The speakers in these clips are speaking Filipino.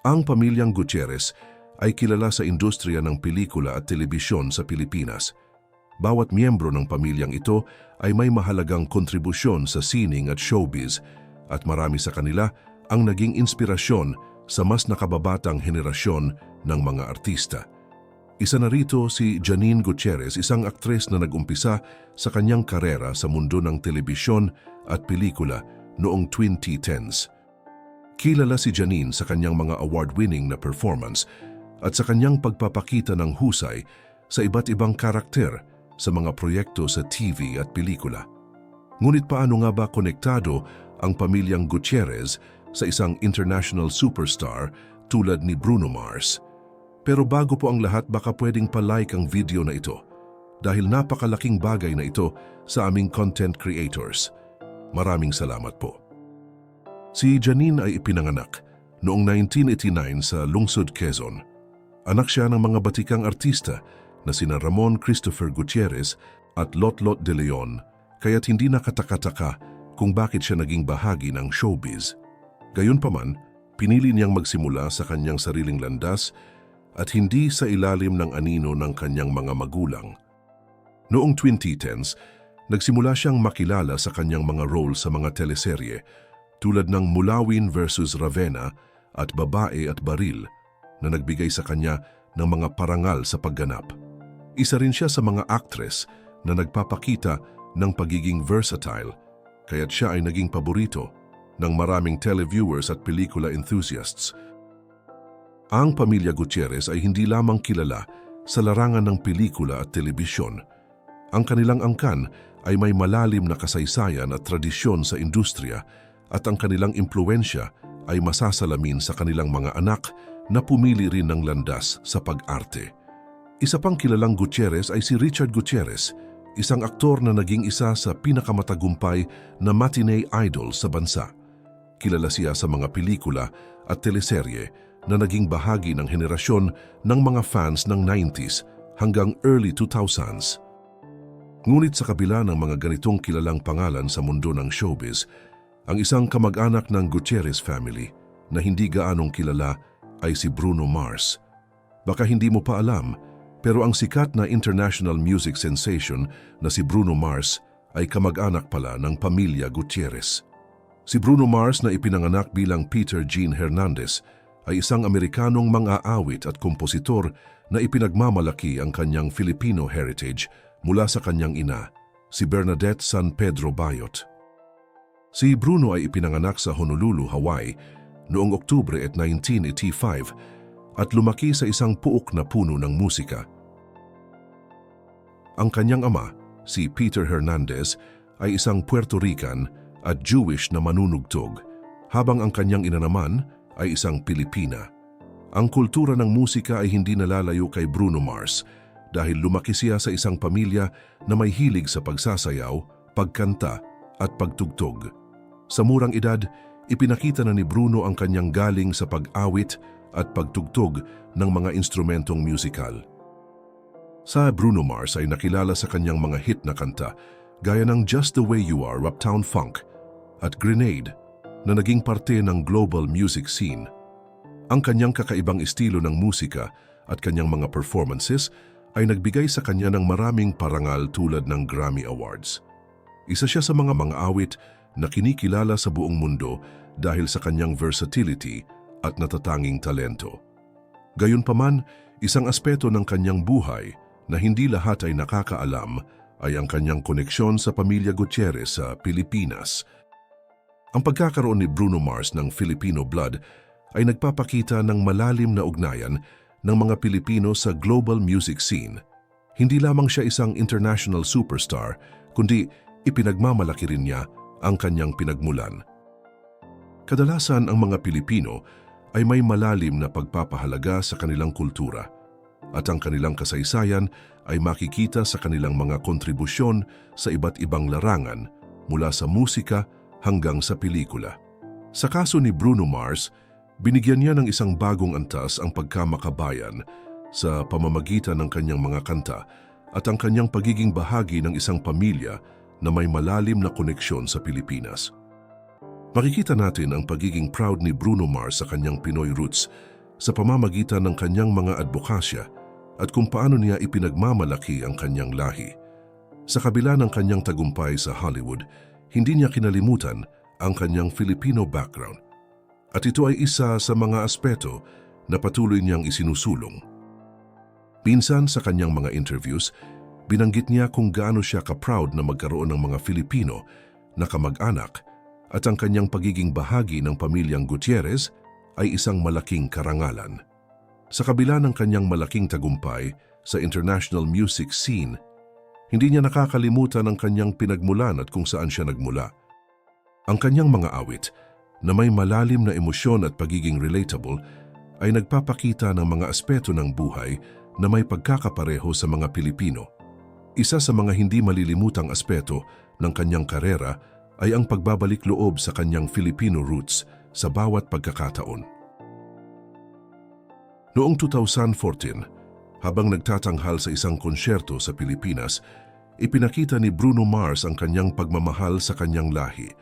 Ang pamilyang Gutierrez ay kilala sa industriya ng pelikula at telebisyon sa Pilipinas. Bawat miyembro ng pamilyang ito ay may mahalagang kontribusyon sa sining at showbiz at marami sa kanila ang naging inspirasyon sa mas nakababatang henerasyon ng mga artista. Isa na rito si Janine Gutierrez, isang aktres na nagumpisa sa kanyang karera sa mundo ng telebisyon at pelikula noong 2010s. Kilala si Janine sa kanyang mga award-winning na performance at sa kanyang pagpapakita ng husay sa iba't ibang karakter sa mga proyekto sa TV at pelikula. Ngunit paano nga ba konektado ang pamilyang Gutierrez sa isang international superstar tulad ni Bruno Mars? Pero bago po ang lahat baka pwedeng palike ang video na ito dahil napakalaking bagay na ito sa aming content creators. Maraming salamat po. Si Janine ay ipinanganak noong 1989 sa Lungsod, Quezon. Anak siya ng mga batikang artista na sina Ramon Christopher Gutierrez at Lotlot de Leon, kaya't hindi nakataka-taka kung bakit siya naging bahagi ng showbiz. Gayunpaman, pinili niyang magsimula sa kanyang sariling landas at hindi sa ilalim ng anino ng kanyang mga magulang. Noong 2010s, nagsimula siyang makilala sa kanyang mga role sa mga teleserye tulad ng Mulawin versus Ravenna at Babae at Baril na nagbigay sa kanya ng mga parangal sa pagganap. Isa rin siya sa mga actress na nagpapakita ng pagiging versatile kaya't siya ay naging paborito ng maraming televiewers at pelikula enthusiasts. Ang pamilya Gutierrez ay hindi lamang kilala sa larangan ng pelikula at telebisyon. Ang kanilang angkan ay may malalim na kasaysayan at tradisyon sa industriya at ang kanilang impluensya ay masasalamin sa kanilang mga anak na pumili rin ng landas sa pag-arte. Isa pang kilalang Gutierrez ay si Richard Gutierrez, isang aktor na naging isa sa pinakamatagumpay na matinee idol sa bansa. Kilala siya sa mga pelikula at teleserye na naging bahagi ng henerasyon ng mga fans ng 90s hanggang early 2000s. Ngunit sa kabila ng mga ganitong kilalang pangalan sa mundo ng showbiz, ang isang kamag-anak ng Gutierrez family na hindi gaanong kilala ay si Bruno Mars. Baka hindi mo pa alam, pero ang sikat na international music sensation na si Bruno Mars ay kamag-anak pala ng pamilya Gutierrez. Si Bruno Mars na ipinanganak bilang Peter Gene Hernandez ay isang Amerikanong mang-aawit at kompositor na ipinagmamalaki ang kanyang Filipino heritage mula sa kanyang ina, si Bernadette San Pedro Bayot. Si Bruno ay ipinanganak sa Honolulu, Hawaii noong Oktubre at 1985 at lumaki sa isang puok na puno ng musika. Ang kanyang ama, si Peter Hernandez, ay isang Puerto Rican at Jewish na manunugtog, habang ang kanyang ina naman ay isang Pilipina. Ang kultura ng musika ay hindi nalalayo kay Bruno Mars dahil lumaki siya sa isang pamilya na may hilig sa pagsasayaw, pagkanta at pagtugtog. Sa murang edad, ipinakita na ni Bruno ang kanyang galing sa pag-awit at pagtugtog ng mga instrumentong musical. Sa Bruno Mars ay nakilala sa kanyang mga hit na kanta gaya ng Just the Way You Are, Uptown Funk at Grenade na naging parte ng global music scene. Ang kanyang kakaibang estilo ng musika at kanyang mga performances ay nagbigay sa kanya ng maraming parangal tulad ng Grammy Awards. Isa siya sa mga mga awit na kinikilala sa buong mundo dahil sa kanyang versatility at natatanging talento. Gayunpaman, isang aspeto ng kanyang buhay na hindi lahat ay nakakaalam ay ang kanyang koneksyon sa pamilya Gutierrez sa Pilipinas. Ang pagkakaroon ni Bruno Mars ng Filipino blood ay nagpapakita ng malalim na ugnayan ng mga Pilipino sa global music scene. Hindi lamang siya isang international superstar, kundi ipinagmamalaki rin niya ang kanyang pinagmulan. Kadalasan ang mga Pilipino ay may malalim na pagpapahalaga sa kanilang kultura at ang kanilang kasaysayan ay makikita sa kanilang mga kontribusyon sa iba't ibang larangan mula sa musika hanggang sa pelikula. Sa kaso ni Bruno Mars, binigyan niya ng isang bagong antas ang pagkamakabayan sa pamamagitan ng kanyang mga kanta at ang kanyang pagiging bahagi ng isang pamilya na may malalim na koneksyon sa Pilipinas. Makikita natin ang pagiging proud ni Bruno Mars sa kanyang Pinoy roots sa pamamagitan ng kanyang mga advokasya at kung paano niya ipinagmamalaki ang kanyang lahi. Sa kabila ng kanyang tagumpay sa Hollywood, hindi niya kinalimutan ang kanyang Filipino background. At ito ay isa sa mga aspeto na patuloy niyang isinusulong. Minsan sa kanyang mga interviews, binanggit niya kung gaano siya ka-proud na magkaroon ng mga Filipino na kamag-anak at ang kanyang pagiging bahagi ng pamilyang Gutierrez ay isang malaking karangalan. Sa kabila ng kanyang malaking tagumpay sa international music scene, hindi niya nakakalimutan ang kanyang pinagmulan at kung saan siya nagmula. Ang kanyang mga awit na may malalim na emosyon at pagiging relatable ay nagpapakita ng mga aspeto ng buhay na may pagkakapareho sa mga Pilipino. Isa sa mga hindi malilimutang aspeto ng kanyang karera ay ang pagbabalik loob sa kanyang Filipino roots sa bawat pagkakataon. Noong 2014, habang nagtatanghal sa isang konsyerto sa Pilipinas, ipinakita ni Bruno Mars ang kanyang pagmamahal sa kanyang lahi.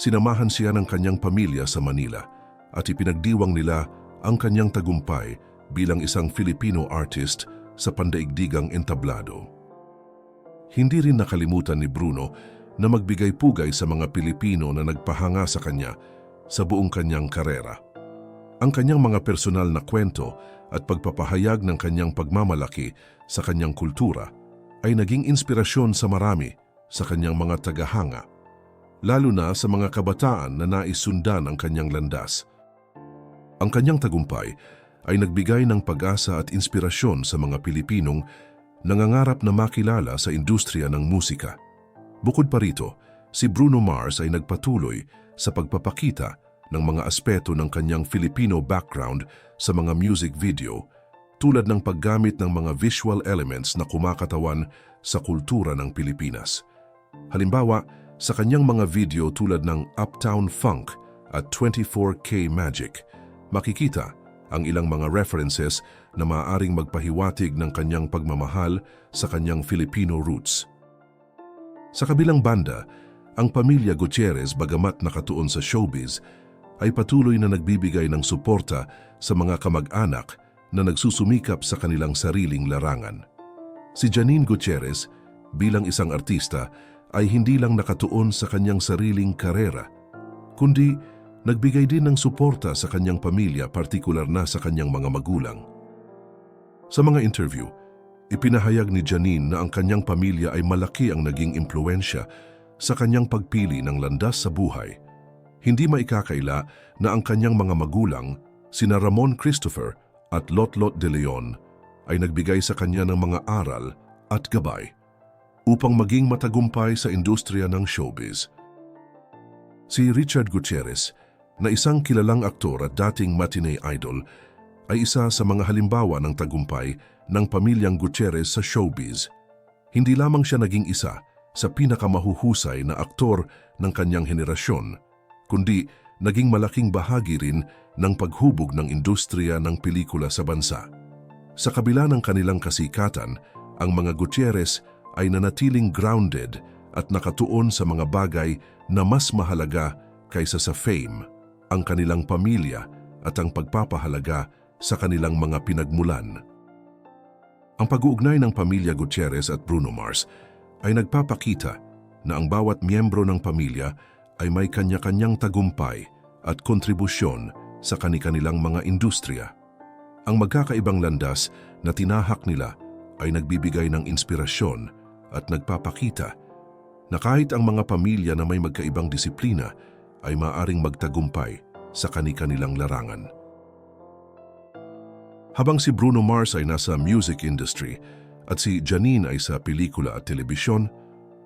Sinamahan siya ng kanyang pamilya sa Manila at ipinagdiwang nila ang kanyang tagumpay bilang isang Filipino artist sa pandaigdigang entablado. Hindi rin nakalimutan ni Bruno na magbigay pugay sa mga Pilipino na nagpahanga sa kanya sa buong kanyang karera. Ang kanyang mga personal na kwento at pagpapahayag ng kanyang pagmamalaki sa kanyang kultura ay naging inspirasyon sa marami sa kanyang mga tagahanga, lalo na sa mga kabataan na naisundan ang kanyang landas. Ang kanyang tagumpay ay nagbigay ng pag-asa at inspirasyon sa mga Pilipinong nangangarap na makilala sa industriya ng musika. Bukod pa rito, si Bruno Mars ay nagpatuloy sa pagpapakita ng mga aspeto ng kanyang Filipino background sa mga music video tulad ng paggamit ng mga visual elements na kumakatawan sa kultura ng Pilipinas. Halimbawa, sa kanyang mga video tulad ng Uptown Funk at 24K Magic, makikita ang ilang mga references na maaaring magpahiwatig ng kanyang pagmamahal sa kanyang Filipino roots. Sa kabilang banda, ang pamilya Gutierrez bagamat nakatuon sa showbiz ay patuloy na nagbibigay ng suporta sa mga kamag-anak na nagsusumikap sa kanilang sariling larangan. Si Janine Gutierrez, bilang isang artista, ay hindi lang nakatuon sa kanyang sariling karera, kundi nagbigay din ng suporta sa kanyang pamilya, partikular na sa kanyang mga magulang. Sa mga interview, ipinahayag ni Janine na ang kanyang pamilya ay malaki ang naging impluensya sa kanyang pagpili ng landas sa buhay. Hindi maikakaila na ang kanyang mga magulang, sina Ramon Christopher at Lotlot de Leon ay nagbigay sa kanya ng mga aral at gabay upang maging matagumpay sa industriya ng showbiz. Si Richard Gutierrez, na isang kilalang aktor at dating matinee idol, ay isa sa mga halimbawa ng tagumpay ng pamilyang Gutierrez sa showbiz. Hindi lamang siya naging isa sa pinakamahuhusay na aktor ng kanyang henerasyon, kundi naging malaking bahagi rin ng paghubog ng industriya ng pelikula sa bansa. Sa kabila ng kanilang kasikatan, ang mga Gutierrez ay nanatiling grounded at nakatuon sa mga bagay na mas mahalaga kaysa sa fame, ang kanilang pamilya at ang pagpapahalaga sa kanilang mga pinagmulan. Ang pag-uugnay ng pamilya Gutierrez at Bruno Mars ay nagpapakita na ang bawat miyembro ng pamilya ay may kanya-kanyang tagumpay at kontribusyon sa kanilang mga industriya. Ang magkakaibang landas na tinahak nila ay nagbibigay ng inspirasyon at nagpapakita na kahit ang mga pamilya na may magkaibang disiplina ay maaring magtagumpay sa kani-kanilang larangan. Habang si Bruno Mars ay nasa music industry at si Janine ay sa pelikula at telebisyon,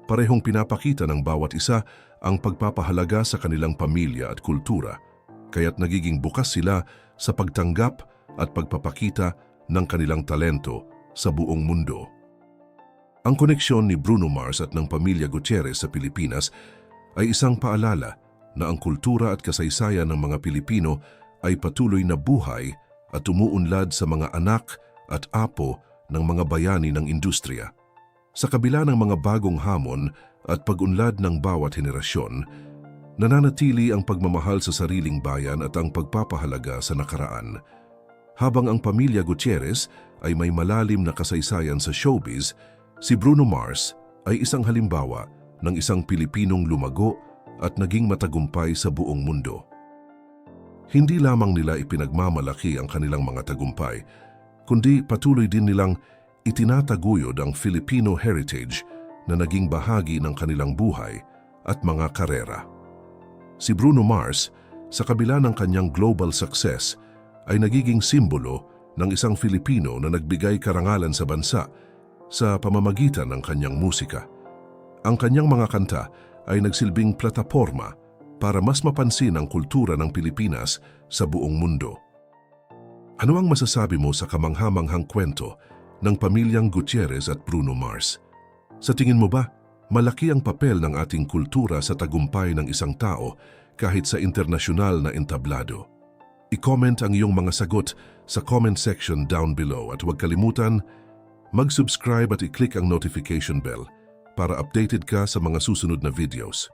parehong pinapakita ng bawat isa ang pagpapahalaga sa kanilang pamilya at kultura kaya't nagiging bukas sila sa pagtanggap at pagpapakita ng kanilang talento sa buong mundo. Ang koneksyon ni Bruno Mars at ng pamilya Gutierrez sa Pilipinas ay isang paalala na ang kultura at kasaysayan ng mga Pilipino ay patuloy na buhay at umuunlad sa mga anak at apo ng mga bayani ng industriya. Sa kabila ng mga bagong hamon at pag-unlad ng bawat henerasyon, nananatili ang pagmamahal sa sariling bayan at ang pagpapahalaga sa nakaraan. Habang ang pamilya Gutierrez ay may malalim na kasaysayan sa showbiz, si Bruno Mars ay isang halimbawa ng isang Pilipinong lumago at naging matagumpay sa buong mundo. Hindi lamang nila ipinagmamalaki ang kanilang mga tagumpay, kundi patuloy din nilang itinataguyod ang Filipino heritage na naging bahagi ng kanilang buhay at mga karera. Si Bruno Mars, sa kabila ng kanyang global success, ay nagiging simbolo ng isang Filipino na nagbigay karangalan sa bansa sa pamamagitan ng kanyang musika. Ang kanyang mga kanta ay nagsilbing plataporma para mas mapansin ang kultura ng Pilipinas sa buong mundo. Ano ang masasabi mo sa kamanghamanghang kwento ng pamilyang Gutierrez at Bruno Mars? Sa tingin mo ba, malaki ang papel ng ating kultura sa tagumpay ng isang tao kahit sa internasyonal na entablado? I-comment ang iyong mga sagot sa comment section down below at huwag kalimutan, mag-subscribe at i-click ang notification bell para updated ka sa mga susunod na videos.